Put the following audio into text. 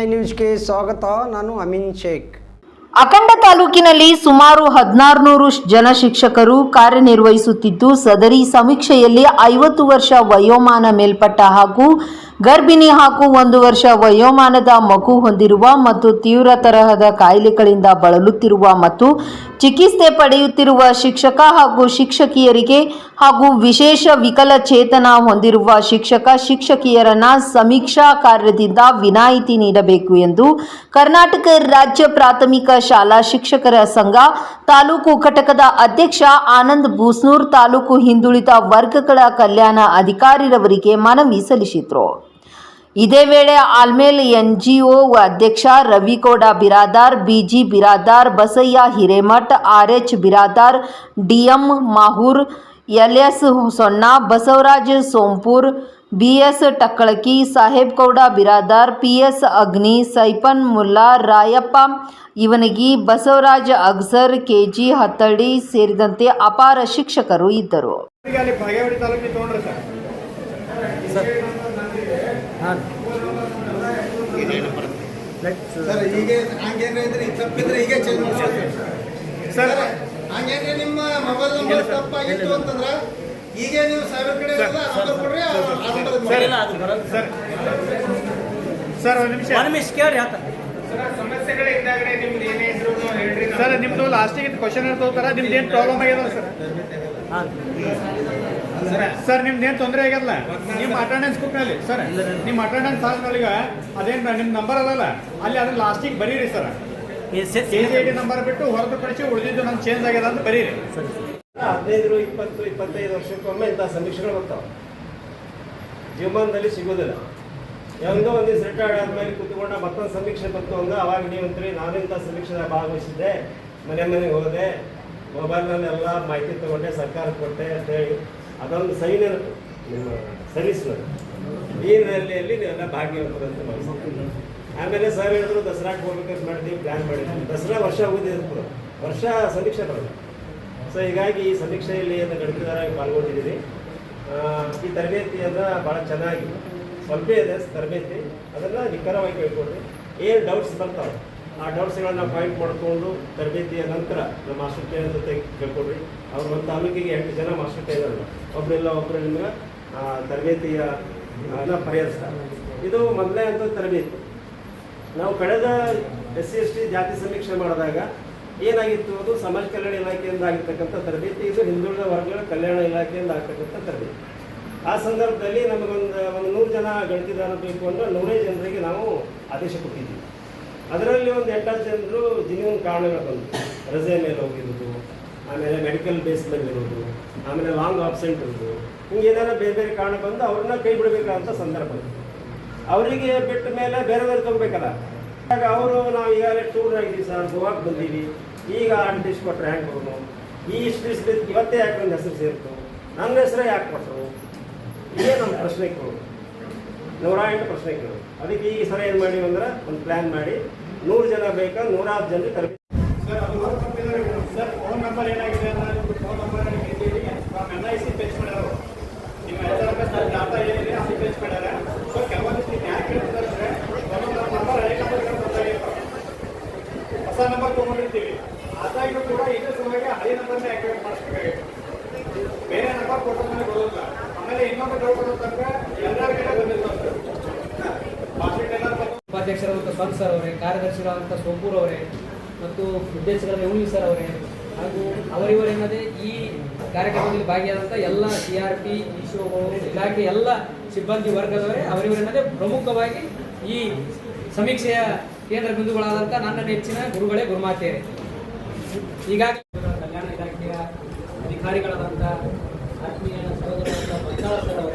I ನ್ಯೂಸ್ಗೆ ಸ್ವಾಗತ, ನಾನು ಅಮಿನ್ ಶೇಖ್. ಅಖಂಡ ತಾಲೂಕಿನಲ್ಲಿ ಸುಮಾರು ಹದಿನಾರುನೂರು ಜನ ಶಿಕ್ಷಕರು ಕಾರ್ಯನಿರ್ವಹಿಸುತ್ತಿದ್ದು, ಸದರಿ ಸಮೀಕ್ಷೆಯಲ್ಲಿ ಐವತ್ತು ವರ್ಷ ವಯೋಮಾನ ಮೇಲ್ಪಟ್ಟ ಹಾಗೂ ಗರ್ಭಿಣಿ ಹಾಗೂ ಒಂದು ವರ್ಷ ವಯೋಮಾನದ ಮಗು ಹೊಂದಿರುವ ಮತ್ತು ತೀವ್ರ ತರಹದ ಕಾಯಿಲೆಗಳಿಂದ ಬಳಲುತ್ತಿರುವ ಮತ್ತು ಚಿಕಿತ್ಸೆ ಪಡೆಯುತ್ತಿರುವ ಶಿಕ್ಷಕ ಹಾಗೂ ಶಿಕ್ಷಕಿಯರಿಗೆ ಹಾಗೂ ವಿಶೇಷ ವಿಕಲಚೇತನ ಹೊಂದಿರುವ ಶಿಕ್ಷಕ ಶಿಕ್ಷಕಿಯರನ್ನ ಸಮೀಕ್ಷಾ ಕಾರ್ಯದಿಂದ ವಿನಾಯಿತಿ ನೀಡಬೇಕು ಎಂದು ಕರ್ನಾಟಕ ರಾಜ್ಯ ಪ್ರಾಥಮಿಕ ಶಾಲಾ ಶಿಕ್ಷಕರ ಸಂಘ ತಾಲೂಕು ಘಟಕದ ಅಧ್ಯಕ್ಷ ಆನಂದ್ ಬೂಸ್ನೂರ್ ತಾಲೂಕು ಹಿಂದುಳಿದ ವರ್ಗಗಳ ಕಲ್ಯಾಣ ಅಧಿಕಾರಿರವರಿಗೆ ಮನವಿ ಸಲ್ಲಿಸಿದರು. ಇದೇ ವೇಳೆ ಆಲ್ಮೇಲ್ ಎನ್ಜಿಒ ಅಧ್ಯಕ್ಷ Ravigowda Biradar BG Biradar Basayya Hiremath RH Biradar DM Mahur LS Husonna Basavaraj Sompur BS Takkalaki Saheb Gowda Biradar PS Agni Saipan Mulla Rayappa ಇವನಿಗೆ ಬಸವರಾಜ್ ಅಗ್ಸರ್ ಕೆಜಿ ಹತ್ತಳ್ಳಿ ಸೇರಿದಂತೆ ಅಪಾರ ಶಿಕ್ಷಕರು ಇದ್ದರು ಈಗ ಅಲ್ಲಿ ಬಾಗೇವಾಡಿ ತಾಲೂಕಿಗೆ ತೊಗೊಂಡ್ರೆ ಸರ್ ಹೀಗೆ ಹಂಗೇನ್ರ ಇದ್ರೆ ಇದು ತಪ್ಪಿದ್ರೆ ಹೀಗೆ ಚೇಂಜ್ ಮಾಡ್ಸೋದು ಸರ್ ಹಂಗೇನ್ರೆ ನಿಮ್ಮ ಮೊಬೈಲ್ ನಂಬರ್ ತಪ್ಪಾಗಿತ್ತು ಅಂತಂದ್ರೆ ಹೀಗೆ ನೀವು ಸೈಬರ್ ಕಡೆ ನಂಬರ್ ಕೊಡ್ರಿ ಸರ್ ಇಲ್ಲ ಅದು ಬರಲ್ಲ ಸರ್ ಸರ್ ಒಂದು ನಿಮಿಷ. ಒಂದು ನಿಮಿಷ ಕೇಳಿ ಆತ. ಸರ್ ನಿಮ್ದು ಲಾಸ್ಟಿಗೆ ಕ್ವಶನ್ ಇರ್ತೋತಾರ ನಿಮ್ದು ಏನು ಪ್ರಾಬ್ಲಮ್ ಆಗ್ಯದ ಸರ್ ಸರ್ ನಿಮ್ದು ಏನು ತೊಂದರೆ ಆಗ್ಯದಲ್ಲ? ನಿಮ್ಮ ಅಟೆಂಡೆನ್ಸ್ ಬುಕ್ನಲ್ಲಿ ಸರ್ ನಿಮ್ಮ ಅಟೆಂಡೆನ್ಸ್ ಸಾಲ್ನೊಳಗೆ ಅದೇನು ನಿಮ್ಮ ನಂಬರ್ ಅಲ್ಲಲ್ಲ ಅಲ್ಲಿ ಅದ್ರ ಲಾಸ್ಟಿಗೆ ಬರೀರಿ ಸರ್. ಕೆ ಜಿ ನಂಬರ್ ಬಿಟ್ಟು ಹೊರತುಪಡಿಸಿ ಉಳಿದಿದ್ದು ನಂಗೆ ಚೇಂಜ್ ಆಗ್ಯದ ಅಂತ ಬರೀರಿ. ಹದಿನೈದು ಇಪ್ಪತ್ತು ಇಪ್ಪತ್ತೈದು ವರ್ಷಕ್ಕೊಮ್ಮೆ ಇಂಥ ಸಮೀಕ್ಷೆಗಳು ಬರ್ತಾವೆ. ಜೀವಮಾನದಲ್ಲಿ ಸಿಗೋದಿಲ್ಲ ಯಾವುದೋ ಒಂದು ದಿವಸ ರಿಟೈರ್ಡ್ ಆದ್ಮೇಲೆ ಕೂತ್ಕೊಂಡ ಮತ್ತೊಂದು ಸಮೀಕ್ಷೆ ಬಂತು ಅಂದ್ರೆ ಅವಾಗ ನೀವಂತ್ರಿ ನಾನು ಇಂಥ ಸಮೀಕ್ಷೆದಾಗ ಭಾಗವಹಿಸಿದ್ದೆ ಮನೆ ಮನೆಗೆ ಹೋದೆ ಮೊಬೈಲ್ನಲ್ಲೆಲ್ಲ ಮಾಹಿತಿ ತಗೊಂಡೆ, ಸರ್ಕಾರ ಕೊಟ್ಟೆ ಅಂತ ಹೇಳಿ ಅದೊಂದು ಸೈನ್ ನಿಮ್ಮ ಸರ್ವಿಸ್ನಲ್ಲಿ ಈ ನೆಲೆಯಲ್ಲಿ ನೀವೆಲ್ಲ ಭಾಗ್ಯ ಮಾಡಿಸ್ತೀವಿ ಆಮೇಲೆ ಸರ್ ಹೇಳಿದ್ರು ದಸರಾಕ್ಕೆ ಹೋಗ್ಬೇಕಂತ ಮಾಡಿದ್ವಿ ಪ್ಲ್ಯಾನ್ ಮಾಡಿದ್ವಿ ದಸರಾ ವರ್ಷ ಹೋಗಿದೆ ವರ್ಷ ಸಮೀಕ್ಷೆ ಬರೋದು ಸೊ ಹೀಗಾಗಿ ಈ ಸಮೀಕ್ಷೆಯಲ್ಲಿ ಏನು ಗಣಿತದಾರಾಗಿ ಪಾಲ್ಗೊಂಡಿದ್ದೀವಿ ಈ ತರಬೇತಿಯನ್ನು ಭಾಳ ಚೆನ್ನಾಗಿ ಸ್ವಲ್ಪ ಇದೆ ತರಬೇತಿ ಅದನ್ನು ನಿಖರವಾಗಿ ಕೇಳ್ಕೊಂಡು ಏನು ಡೌಟ್ಸ್ ಬರ್ತಾವೆ ಆ ಡೌಟ್ಸ್ಗಳನ್ನ ಪಾಯಿಂಟ್ ಮಾಡಿಕೊಂಡು ತರಬೇತಿಯ ನಂತರ ನಮ್ಮ ಮಾಸ್ಟರ್ ಜೊತೆ ಕೇಳ್ಕೊಡ್ರಿ. ಅವ್ರು ಒಂದು ತಾಲೂಕಿಗೆ ಎಂಟು ಜನ ಮಾಸ್ಟರ್ ಟ್ರೈನರ್ ಒಬ್ಬರಿಲ್ಲ ಒಬ್ಬರು ಆ, ತರಬೇತಿಯ ಪರಿಹರಿಸ್ತಾರೆ ಇದು ಮೊದಲೇ ಅಂತ ತರಬೇತಿ. ನಾವು ಕಳೆದ ಎಸ್ ಸಿ ಎಸ್ ಟಿ ಜಾತಿ ಸಮೀಕ್ಷೆ ಮಾಡಿದಾಗ ಏನಾಗಿತ್ತು? ಅದು ಸಮಾಜ ಕಲ್ಯಾಣ ಇಲಾಖೆಯಿಂದ ಆಗಿರ್ತಕ್ಕಂಥ ತರಬೇತಿ. ಇದು ಹಿಂದುಳಿದ ವರ್ಗಗಳ ಕಲ್ಯಾಣ ಇಲಾಖೆಯಿಂದ ಆಗ್ತಕ್ಕಂಥ ತರಬೇತಿ. ಆ ಸಂದರ್ಭದಲ್ಲಿ ನಮಗೊಂದು ಒಂದು ನೂರು ಜನ ಗಣತಿದಾರರು ಬೇಕು ಅಂದ್ರೆ ನೂರೇ ಜನರಿಗೆ ನಾವು ಆದೇಶ ಕೊಟ್ಟಿದ್ವಿ ಅದರಲ್ಲಿ ಒಂದು ಎಂಟು ಜನರು ಜಿನ್ಯೂನ್ ಕಾರಣಗಳು ಬಂತು ರಜೆ ಮೇಲೆ ಹೋಗಿರೋದು, ಆಮೇಲೆ ಮೆಡಿಕಲ್ ಬೇಸ್ ಇರೋದು, ಆಮೇಲೆ ಲಾಂಗ್ ಆಬ್ಸೆಂಟ್ ಇರೋದು. ಹಿಂಗೆ ಏನಾರ ಬೇರೆ ಬೇರೆ ಕಾರಣ ಬಂದು ಅವ್ರನ್ನ ಕೈ ಬಿಡಬೇಕಾದಂಥ ಸಂದರ್ಭ ಇತ್ತು. ಅವರಿಗೆ ಬಿಟ್ಟ ಮೇಲೆ ಬೇರೆ ಬೇರೆ ತಗೋಬೇಕಲ್ಲ. ಆಗ ಅವರು, ನಾವು ಈಗಾಗಲೇ ಟೂರ್ ಆಗಿದ್ದೀವಿ ಸರ್ ಗೋವಾಕ್ಕೆ ಬಂದೀವಿ. ಈಗ ಆರ್ಟ್ ಡಿಶ್ ಕೊಟ್ಟರೆ ಹ್ಯಾಂಗೆ ಹೋಗೋಣ ಈ ಇಷ್ಟು ದಿವಸ ಇವತ್ತೇ ಯಾಕೆ ನನ್ನ ಹೆಸರು ಸೇರ್ತು ನನ್ನ ಹೆಸರೇ ಯಾಕೆ ಕೊಟ್ಟರು ಇದೇ ನಮ್ಮ ಪ್ರಶ್ನೆ ನೂರ ಪ್ರಶ್ನೆ ಕೇಳೋದು ಅದಕ್ಕೆ ಈ ಸಲ ಏನು ಮಾಡಿ ಅಂದ್ರೆ ಒಂದು ಪ್ಲ್ಯಾನ್ ಮಾಡಿ. ನೂರು ಜನ ಬೇಕಾ? ನೂರಾರು ಜನ ತರಬೇಕು ಸರ್ ಅದು ಸರ್ ಫೋನ್ ನಂಬರ್ ಏನಾಗಿದೆ ಅಂದ್ರೆ phone number N I C peach ನಿಮ್ಮ ಪೇಚ್ ಮಾಡ್ಯಾರ. ಸೊ ನೀವು ಒಂದೊಂದು ನಂಬರ್ ಹೊಸ ನಂಬರ್ ಕೂಡ ಇದೇ ಸಮಯಕ್ಕೆ ಹಳೆ ನಂಬರ್ನೇ ಬೇರೆ ನಂಬರ್ ಕೊಟ್ಟ ಬರೋದಿಲ್ಲ. ಆಮೇಲೆ ಇನ್ನೊಂದು ಡೌಟ್ ಅಂತಂದ್ರೆ ಎಲ್ಲರ ಕಡೆ ಬಂದಿರ್ತಾರೆ ಮಾಸ್ಟರ್ ಟೈಲರ್ ಮತ್ತು ಸ್ವಂತ ಸರ್ ಅವರೇ ಕಾರ್ಯದರ್ಶಿಗಳಾದಂಥ ಸೋಪೂರ್ ಅವರೇ, ಮತ್ತು ಉದ್ದೇಶಗಳ ಯಮುನಿ ಸರ್ ಅವರೇ, ಹಾಗೂ ಅವರಿವರೇನದೇ ಈ ಕಾರ್ಯಕ್ರಮದಲ್ಲಿ ಭಾಗಿಯಾದಂಥ ಎಲ್ಲ ಸಿ ಆರ್ ಪಿ ಇಶೋಗಳು ಇಲಾಖೆ ಎಲ್ಲ ಸಿಬ್ಬಂದಿ ವರ್ಗದವರೇ ಅವರಿವರೇನದೇ ಪ್ರಮುಖವಾಗಿ ಈ ಸಮೀಕ್ಷೆಯ ಕೇಂದ್ರ ಬಿಂದುಗಳಾದಂಥ ನನ್ನ ನೆಚ್ಚಿನ ಗುರುಗಳೇ ಗುರುಮಾತೆಯರೇ. ಈಗಾಗಲೇ ಕಲ್ಯಾಣ ಇಲಾಖೆಯ ಅಧಿಕಾರಿಗಳಾದಂಥ ಆತ್ಮೀಯ ಸಹೋದರ